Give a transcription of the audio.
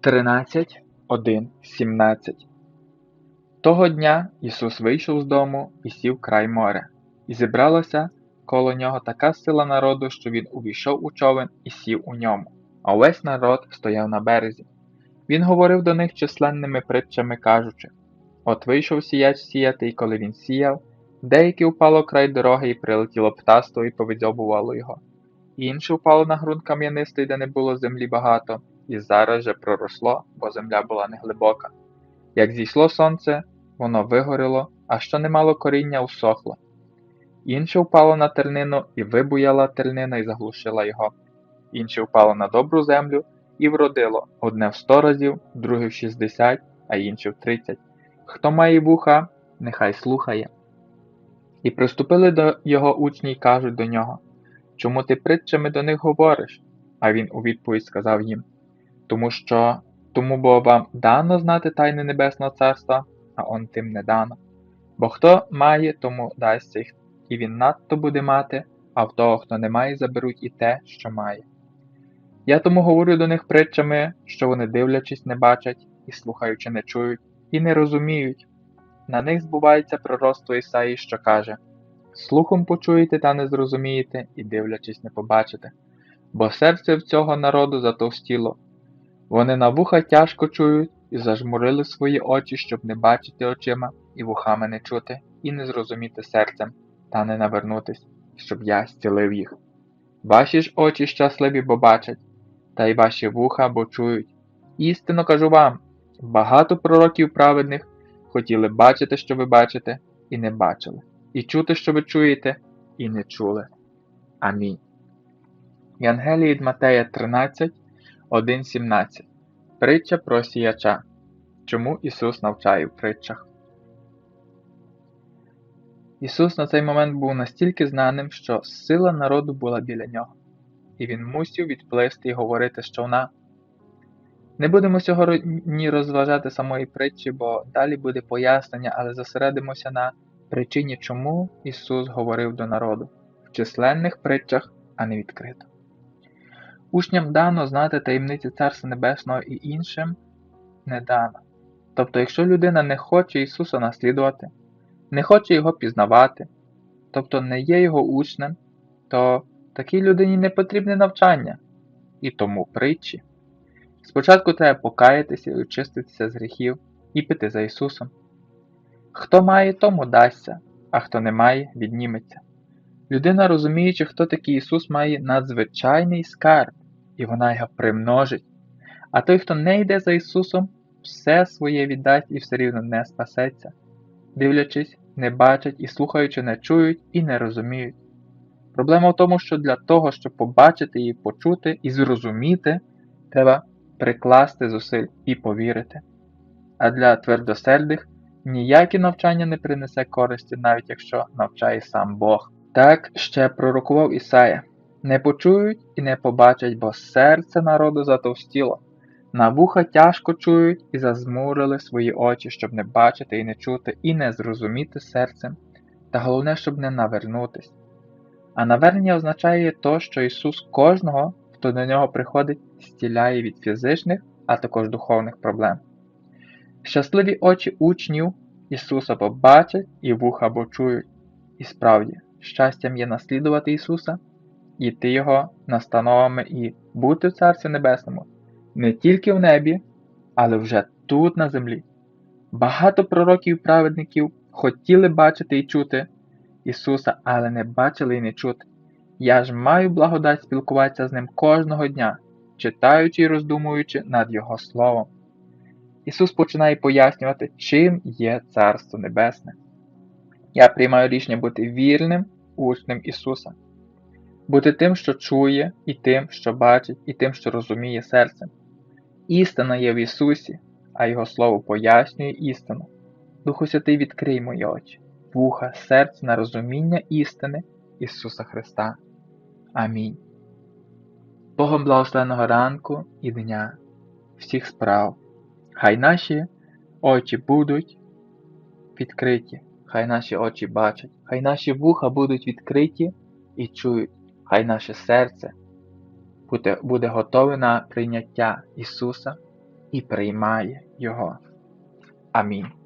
13, 1, 17 Того дня Ісус вийшов з дому і сів край моря, і зібралася коло нього така сила народу, що він увійшов у човен і сів у ньому, а весь народ стояв на березі. Він говорив до них численними притчами, кажучи От вийшов сіяч сіяти, і коли він сіяв, деяке впало край дороги і прилетіло птаство і повидзьобувало його. Інше впало на ґрунт кам'янистий, де не було землі багато, і зараз же проросло, бо земля була неглибока. Як зійшло сонце, воно вигоріло, а що не мало коріння, усохло. Інше впало на тернину, і вибуяла тернина і заглушила його. Інше впало на добру землю і вродило одне в сто разів, друге в шістдесят, а інше в тридцять. Хто має вуха, нехай слухає. І приступили до його учні й кажуть до нього Чому ти притчами до них говориш? А він у відповідь сказав їм Тому що тому бо вам дано знати тайни Небесного Царства, а он тим не дано. Бо хто має, тому дасться, і він надто буде мати, а в того, хто не має, заберуть і те, що має. Я тому говорю до них притчами, що вони дивлячись, не бачать, і слухаючи, не чують, і не розуміють. На них збувається пророцтво Ісаї, що каже Слухом почуєте та не зрозумієте, і дивлячись, не побачите, бо серце в цього народу затовстіло. Вони на вуха тяжко чують і зажмурили свої очі, щоб не бачити очима і вухами не чути, і не зрозуміти серцем, та не навернутись, щоб я зцілив їх. Ваші ж очі щасливі, бо бачать, та й ваші вуха бо чують. Істинно кажу вам, багато пророків праведних хотіли бачити, що ви бачите, і не бачили, і чути, що ви чуєте, і не чули. Амінь. Євангелії від Матея 13, 1, 17 Притча про сіяча. Чому Ісус навчає в притчах? Ісус на цей момент був настільки знаним, що сила народу була біля нього, і він мусив відплисти і говорити, що вона. Не будемо сьогодні розважати самої притчі, бо далі буде пояснення, але зосередимося на причині, чому Ісус говорив до народу в численних притчах, а не відкрито. Учням дано знати таємниці Царства Небесного і іншим не дано. Тобто, якщо людина не хоче Ісуса наслідувати, не хоче Його пізнавати, тобто не є Його учнем, то такій людині не потрібне навчання і тому притчі. Спочатку треба покаятися і очиститися з гріхів і піти за Ісусом. Хто має, тому дасться, а хто не має, відніметься. Людина, розуміючи, хто такий Ісус, має надзвичайний скарб, і вона його примножить. А той, хто не йде за Ісусом, все своє віддасть і все рівно не спасеться, дивлячись, не бачать і слухаючи, не чують і не розуміють. Проблема в тому, що для того, щоб побачити і почути і зрозуміти, треба прикласти зусиль і повірити. А для твердосердих ніяке навчання не принесе користі, навіть якщо навчає сам Бог. Так ще пророкував Ісая не почують і не побачать, бо серце народу затовстіло, на вуха тяжко чують і зазмурили свої очі, щоб не бачити і не чути, і не зрозуміти серцем, та головне, щоб не навернутись. А навернення означає то, що Ісус кожного, хто до нього приходить, стіляє від фізичних, а також духовних проблем. Щасливі очі учнів Ісуса побачать і вуха почують. І справді, щастям є наслідувати Ісуса, іти Його настановами і бути в Царстві Небесному не тільки в небі, але вже тут на землі. Багато пророків і праведників хотіли бачити і чути Ісуса, але не бачили і не чути. Я ж маю благодать спілкуватися з Ним кожного дня, читаючи і роздумуючи над Його Словом. Ісус починає пояснювати, чим є Царство Небесне. Я приймаю рішення бути вірним учнем Ісуса, бути тим, що чує, і тим, що бачить, і тим, що розуміє серцем. Істина є в Ісусі, а Його Слово пояснює істину. Духу Святий, відкрий мої очі, вуха, серце на розуміння істини Ісуса Христа. Амінь. Богом благословеного ранку і дня, всіх справ. Хай наші очі будуть відкриті, хай наші очі бачать, хай наші вуха будуть відкриті і чують, хай наше серце буде, буде готове на прийняття Ісуса і приймає Його. Амінь.